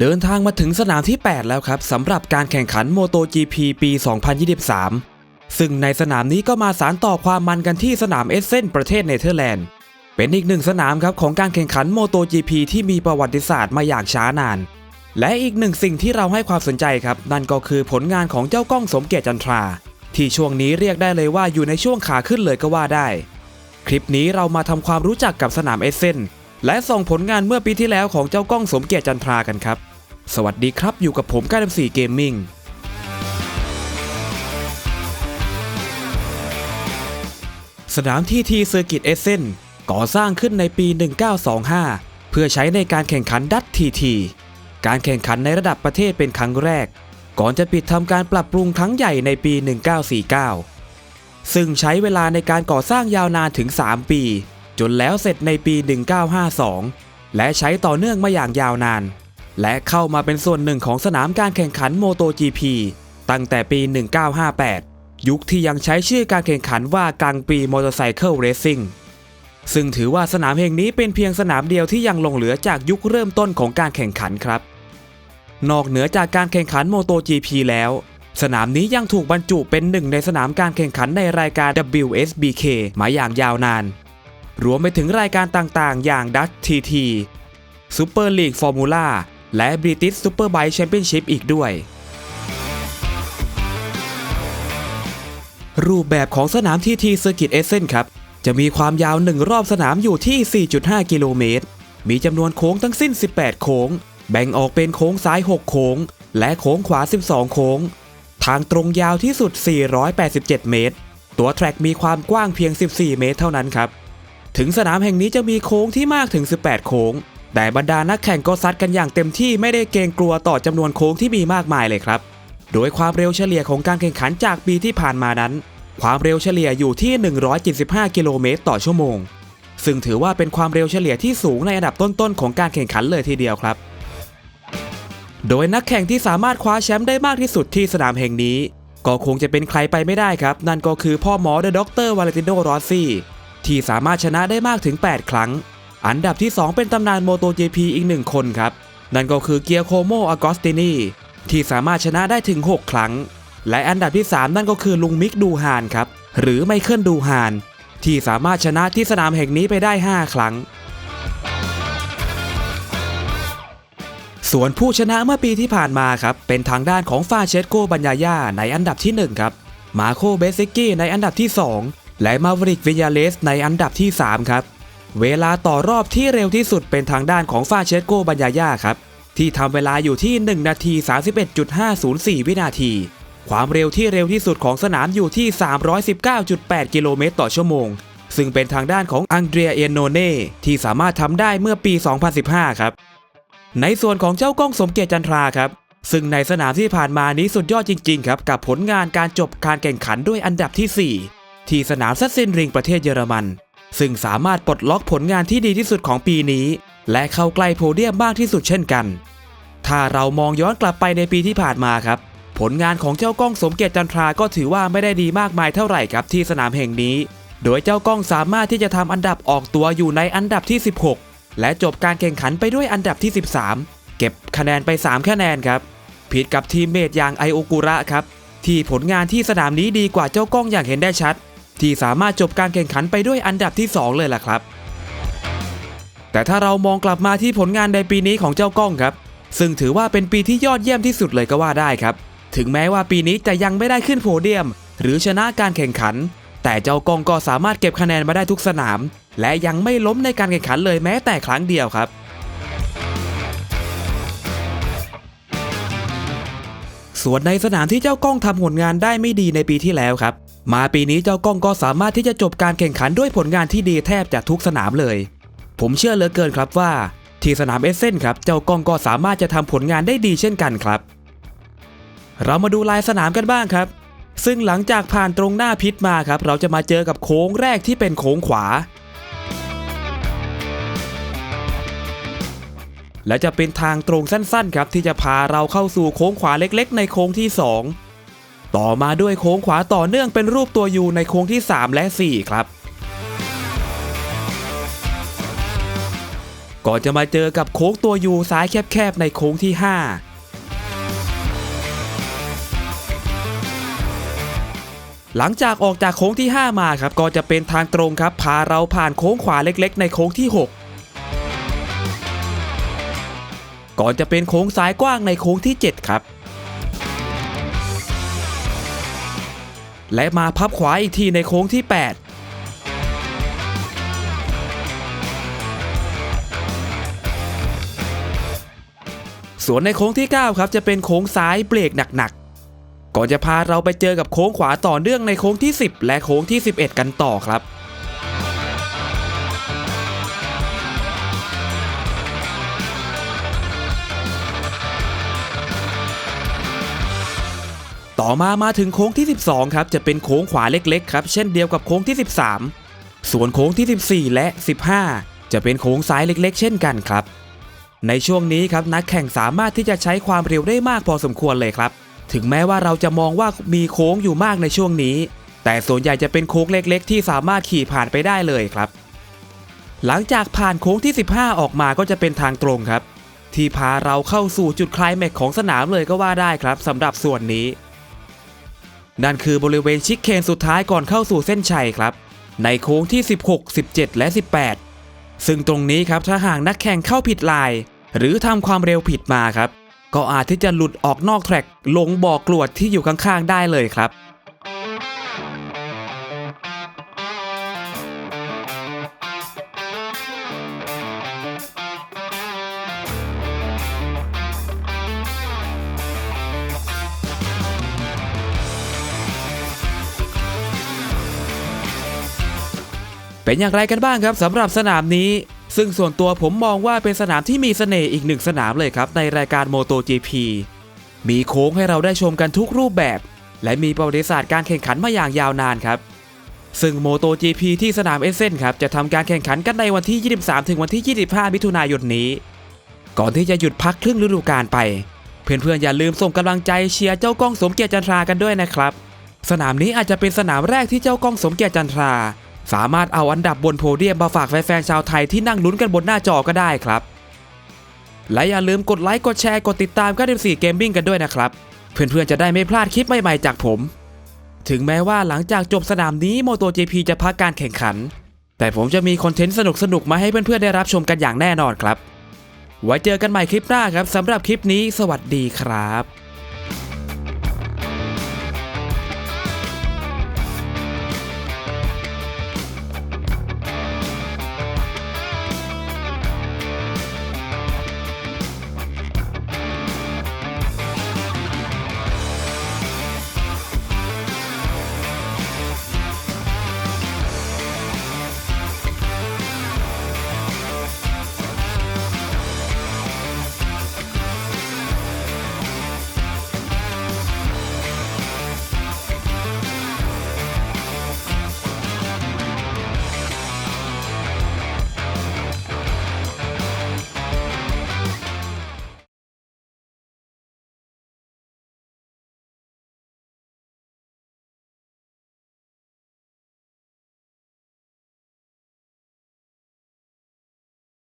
เดินทางมาถึงสนามที่ 8 แล้วครับสำหรับการแข่งขัน MotoGP ปี 2023 ซึ่งในสนามนี้ก็มาสารต่อความมันกันที่สนามเอสเซนประเทศเนเธอร์แลนด์ เป็นอีกหนึ่งสนามครับของการแข่งขัน MotoGP ที่มีประวัติศาสตร์มาอย่างช้านาน และอีกหนึ่งสิ่งที่เราให้ความสนใจครับ นั่นก็คือผลงานของเจ้ากล้องสมเกียรติจันทรา ที่ช่วงนี้เรียกได้เลยว่าอยู่ในช่วงขาขึ้นเลยก็ว่าได้ คลิปนี้เรามาทำความรู้จักกับสนามเอสเซน และส่องผลงานเมื่อปีที่แล้วของเจ้ากล้องสมเกียรติจันทรากันครับ สวัสดีครับอยู่กับผมก้าดำสี่เกมมิ่งสนามที่ทีเซอร์กิตเอเซนก่อสร้างขึ้นในปี 1925 เพื่อใช้ในการแข่งขันดัตทีที การแข่งขันในระดับประเทศเป็นครั้งแรก ก่อนจะปิดทำการปรับปรุงครั้งใหญ่ในปี 1949 ซึ่งใช้เวลาในการก่อสร้างยาวนานถึง 3 ปี จนแล้วเสร็จในปี 1952 และใช้ต่อเนื่องมาอย่างยาวนาน และเข้ามาเป็นส่วนหนึ่งของสนามการแข่งขันโมโต GP ตั้งแต่ปี 1958 ยุคที่ยังใช้ชื่อการแข่งขันว่ากังปีมอเตอร์ไซเคิลเรซซิ่งซึ่งถือว่าสนามแห่งนี้เป็นเพียงสนามเดียวที่ยังหลงเหลือจากยุคเริ่มต้นของการแข่งขันครับ นอกเหนือจากการแข่งขันโมโต GP แล้ว สนามนี้ยังถูกบรรจุเป็นหนึ่งในสนามการแข่งขันในรายการ WSBK มาอย่างยาวนาน รวมไปถึงรายการต่างๆ อย่าง Dutch TT Super League Formula และ British Superbike Championship อีกด้วย รูปแบบของสนามทีทีเซอร์กิตเอเซนครับจะมีความยาวหนึ่งรอบสนามอยู่ที่ 4.5 กิโลเมตร มีจำนวนโค้งทั้งสิ้น 18 โค้ง แบ่งออกเป็นโค้งซ้าย 6 โค้ง และโค้งขวา 12 โค้ง ทางตรงยาวที่สุด 487 เมตร ตัวแทร็กมีความกว้างเพียง 14 เมตรเท่านั้นครับ ถึงสนามแห่งนี้จะมีโค้งที่มากถึง 18 โค้ง แต่บรรดานักแข่งก็ซัดกันอย่างเต็มที่ไม่ได้เกรงกลัวต่อจำนวนโค้งที่มีมากมายเลยครับ โดยความเร็วเฉลี่ยของการแข่งขันจากปีที่ผ่านมานั้น ความเร็วเฉลี่ยอยู่ที่ 175 กิโลเมตรต่อชั่วโมง ซึ่งถือว่าเป็นความเร็วเฉลี่ยที่สูงในอันดับต้นๆของการแข่งขันเลยทีเดียวครับโดยนักแข่งที่สามารถคว้าแชมป์ได้มากที่สุดที่สนามแห่งนี้ ก็คงจะเป็นใครไปไม่ได้ครับ นั่นก็คือพ่อหมอเดอะด็อกเตอร์วาเลนติโนรอซี่ ที่สามารถชนะได้มากถึง 8 ครั้ง อันดับที่ 2 เป็นตำนานโมโต GP อีกหนึ่งคนครับ นั่นก็คือเกียโคโมอากอสตินีที่สามารถชนะได้ถึง 6 ครั้ง และอันดับที่ 3 นั่นก็คือลุงมิกดูฮานครับ หรือไมเคิลดูฮาน ที่สามารถชนะที่สนามแห่งนี้ไปได้ 5 ครั้ง ส่วนผู้ชนะเมื่อปีที่ผ่านมาครับ เป็นทางด้านของฟาเชสโกบัญญาย่าในอันดับที่ 1 ครับ มาโคเบซิกกี้ในอันดับที่ 2 และมาวริกวิยาเลสในอันดับที่ 3 ครับ เวลาต่อรอบที่เร็วที่สุดเป็นทางด้านของฟาเชสโกบัญญาย่าครับ ที่ทำเวลาอยู่ที่ 1 นาที 31.504 วินาที ความเร็วที่เร็วที่สุดของสนามอยู่ที่ 319.8 กิโลเมตรต่อชั่วโมง ซึ่งเป็นทางด้านของอังเดรียเอโนเน่ที่สามารถทำได้เมื่อปี 2015 ครับ ในส่วนของเจ้ากล้องสมเกียรติจันทราครับซึ่งในสนามที่ผ่านมานี้สุดยอดจริง ๆ ครับ กับผลงานการจบการแข่งขันด้วยอันดับที่ 4 ที่สนามซัตเซนริงประเทศเยอรมัน ซึ่งสามารถปลดล็อกผลงานที่ดีที่สุดของปีนี้ และเข้าใกล้โพเดียมมากที่สุดเช่นกัน ถ้าเรามองย้อนกลับไปในปีที่ผ่านมาครับ ผลงานของเจ้ากล้องสมเกียรติจันทราก็ถือว่าไม่ได้ดีมากมายเท่าไหร่ครับที่สนามแห่งนี้ โดยเจ้ากล้องสามารถที่จะทำอันดับออกตัวอยู่ในอันดับที่ 16 และจบการแข่งขันไปด้วยอันดับที่ 13 เก็บคะแนนไป 3 คะแนนครับ ผิดกับทีมเมทอย่างไอโอกุระครับที่ผลงานที่สนามนี้ดีกว่าเจ้ากล้องอย่างเห็นได้ชัด ที่สามารถจบการแข่งขันไปด้วยอันดับที่ 2 เลยล่ะครับ แต่ถ้าเรามองกลับมาที่ผลงานในปีนี้ของเจ้ากล้องครับ ซึ่งถือว่าเป็นปีที่ยอดเยี่ยมที่สุดเลยก็ว่าได้ครับ ถึงแม้ว่าปีนี้จะยังไม่ได้ขึ้นโพเดียม หรือชนะการแข่งขัน แต่เจ้ากล้องก็สามารถเก็บคะแนนมาได้ทุกสนาม และยังไม่ล้มในการแข่งขันเลยแม้แต่ครั้งเดียวครับ ส่วนในสนามที่เจ้ากล้องทำผลงานได้ไม่ดีในปีที่แล้วครับ มาปีนี้เจ้ากล้องก็สามารถที่จะจบการแข่งขันด้วยผลงานที่ดีแทบจะทุกสนามเลย ผมเชื่อเหลือเกินครับว่า ที่สนามเอเซนครับเจ้ากล้องก็สามารถจะทำผลงานได้ดีเช่นกันครับ เรามาดูลายสนามกันบ้างครับ ซึ่งหลังจากผ่านตรงหน้าพิษมาครับ เราจะมาเจอกับโค้งแรกที่เป็นโค้งขวา และจะเป็นทางตรงสั้นๆครับที่จะพาเราเข้าสู่โค้งขวาเล็กๆ ในโค้งที่ 2 ต่อมาด้วยโค้งขวาต่อเนื่องเป็นรูปตัวยูในโค้งที่ 3 และ 4 ครับ ก่อนจะมาเจอกับโค้งตัวยูซ้ายแคบๆในโค้งที่ 5หลังจากออกจากโค้งที่ 5 มาครับก็จะเป็นทางตรงครับ พาเราผ่านโค้งขวาเล็กๆ ในโค้งที่ 6 ก่อนจะเป็นโค้งซ้ายกว้างในโค้งที่ 7 ครับ และมาพับขวาอีกทีในโค้งที่ 8ส่วนในโค้งที่ 9 ครับจะเป็นโค้งซ้ายเบรกหนักๆ ก่อนจะพาเราไปเจอกับโค้งขวาต่อเนื่องในโค้งที่ 10 และโค้งที่ 11 กันต่อครับ ต่อมามาถึงโค้งที่ 12 ครับจะเป็นโค้งขวาเล็กๆครับเช่นเดียวกับโค้งที่ 13 ส่วนโค้งที่ 14 และ 15 จะเป็นโค้งซ้ายเล็กๆ เช่นกันครับ ในช่วงนี้ครับนักแข่งสามารถที่จะใช้ความเร็วได้มากพอสมควรเลยครับ ถึงแม้ว่าเราจะมองว่ามีโค้งอยู่มากในช่วงนี้ แต่ส่วนใหญ่จะเป็นโค้งเล็ก ๆ ที่สามารถขี่ผ่านไปได้เลยครับ หลังจากผ่านโค้งที่ 15 ออกมาก็จะเป็นทางตรงครับ ที่พาเราเข้าสู่จุดคลแม็กของสนามเลยก็ว่าได้ครับสำหรับส่วนนี้ นั่นคือบริเวณชิคเคนสุดท้ายก่อนเข้าสู่เส้นชัยครับ ในโค้งที่ 16 17 และ 18 ซึ่งตรงนี้ครับถ้าหากนักแข่งเข้าผิดลาย หรือทำความเร็วผิดมาครับ ก็อาจที่จะหลุดออกนอกแทร็กลงบ่อกรวดที่อยู่ข้างๆ ได้เลยครับ เป็นอย่างไรกันบ้างครับสำหรับสนามนี้ ซึ่งส่วนตัวผมมองว่าเป็นสนามที่มีเสน่ห์อีกหนึ่งสนามเลยครับ ในรายการ MotoGP มีโค้งให้เราได้ชมกันทุกรูปแบบ และมีประวัติศาสตร์การแข่งขันมาอย่างยาวนานครับ ซึ่ง MotoGP ที่สนามเอเซนครับจะทำการแข่งขันกันในวันที่ 23 ถึงวันที่ 25 มิถุนายนนี้ ก่อนที่จะหยุดพักครึ่งฤดูกาลไป เพื่อนๆอย่าลืมส่งกำลังใจเชียร์เจ้าก้องสมเกียรติจันทรากันด้วยนะครับ สนามนี้อาจจะเป็นสนามแรกที่เจ้าก้องสมเกียรติจันทรา สามารถเอาอันดับบนโพเดียมมาฝากแฟนๆชาวไทยที่นั่งลุ้นกันบนหน้าจอก็ได้ครับ และอย่าลืมกดไลค์กดแชร์กดติดตาม94 Gaming กันด้วยนะครับ เพื่อนๆจะได้ไม่พลาดคลิปใหม่ๆจากผม ถึงแม้ว่าหลังจากจบสนามนี้ MotoGP จะพักการแข่งขัน แต่ผมจะมีคอนเทนต์สนุกๆมาให้เพื่อนๆได้รับชมกันอย่างแน่นอนครับ ไว้เจอกันใหม่คลิปหน้าครับสำหรับคลิปนี้ สวัสดีครับ